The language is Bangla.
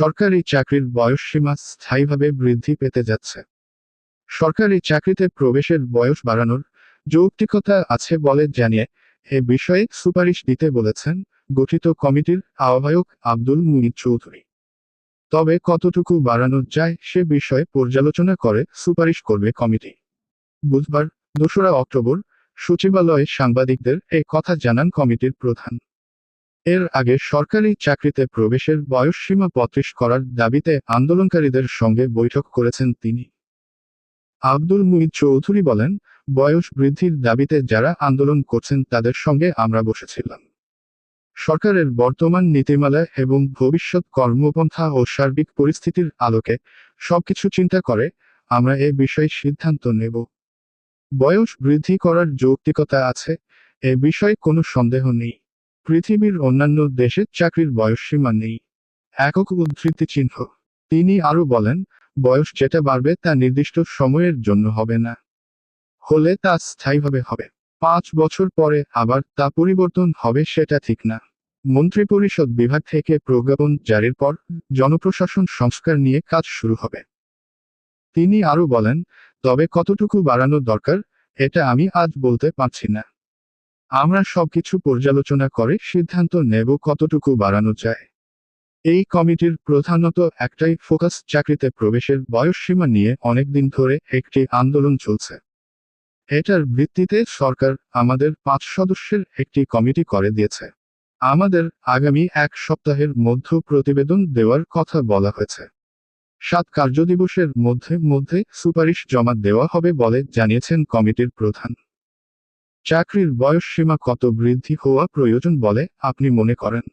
সরকারি চাকরির বয়সসীমা স্থায়ীভাবে বৃদ্ধি পেতে যাচ্ছে। সরকারি চাকরিতে প্রবেশের বয়স বাড়ানোর যৌক্তিকতা আছে বলে জানিয়ে এ বিষয়ে সুপারিশ দিতে বলেছেন গঠিত কমিটির আহ্বায়ক আব্দুল মুহিত চৌধুরী। তবে কতটুকু বাড়ানো যায় সে বিষয়ে পর্যালোচনা করে সুপারিশ করবে কমিটি। বুধবার, দোসরা অক্টোবর, সচিবালয়ে সাংবাদিকদের এ কথা জানান কমিটির প্রধান। এর আগে সরকারি চাকরিতে প্রবেশের বয়সসীমা পঁয়ত্রিশ করার দাবিতে আন্দোলনকারীদের সঙ্গে বৈঠক করেছেন তিনি। আব্দুল মুহিত চৌধুরী বলেন, বয়স বৃদ্ধির দাবিতে যারা আন্দোলন করছেন তাদের সঙ্গে আমরা বসেছিলাম। সরকারের বর্তমান নীতিমালা এবং ভবিষ্যৎ কর্মপন্থা ও সার্বিক পরিস্থিতির আলোকে সবকিছু চিন্তা করে আমরা এ বিষয়ে সিদ্ধান্ত নেব। বয়স বৃদ্ধি করার যৌক্তিকতা আছে, এ বিষয়ে কোনো সন্দেহ নেই। পৃথিবীর অন্যান্য দেশে চাকরির বয়সসীমা নেই। একক উদ্ধৃতি চিহ্ন। তিনি আরও বলেন, বয়স যেটা বাড়বে তা নির্দিষ্ট সময়ের জন্য হবে না। হলে তা স্থায়ীভাবে হবে। পাঁচ বছর পরে আবার তা পরিবর্তন হবে সেটা ঠিক না। মন্ত্রিপরিষদ বিভাগ থেকে প্রজ্ঞাপন জারির পর জনপ্রশাসন সংস্কার নিয়ে কাজ শুরু হবে। তিনি আরও বলেন, তবে কতটুকু বাড়ানো দরকার, এটা আমি আজ বলতে পারছি না। আমরা সবকিছু পর্যালোচনা করে সিদ্ধান্ত নেব কতটুকু বাড়ানো যায়। এই কমিটির প্রধানত একটাই ফোকাস চাকরিতে প্রবেশের বয়সসীমা নিয়ে অনেকদিন ধরে একটি আন্দোলন চলছে। এটার ভিত্তিতে সরকার আমাদের পাঁচ সদস্যের একটি কমিটি করে দিয়েছে। আমাদের আগামী এক সপ্তাহের মধ্যে প্রতিবেদন দেওয়ার কথা বলা হয়েছে। সাত কার্যদিবসের মধ্যে মধ্যে সুপারিশ জমা দেওয়া হবে বলে জানিয়েছেন কমিটির প্রধান। চাকরির বয়সসীমা কত বৃদ্ধি হওয়া প্রয়োজন বলে আপনি মনে করেন?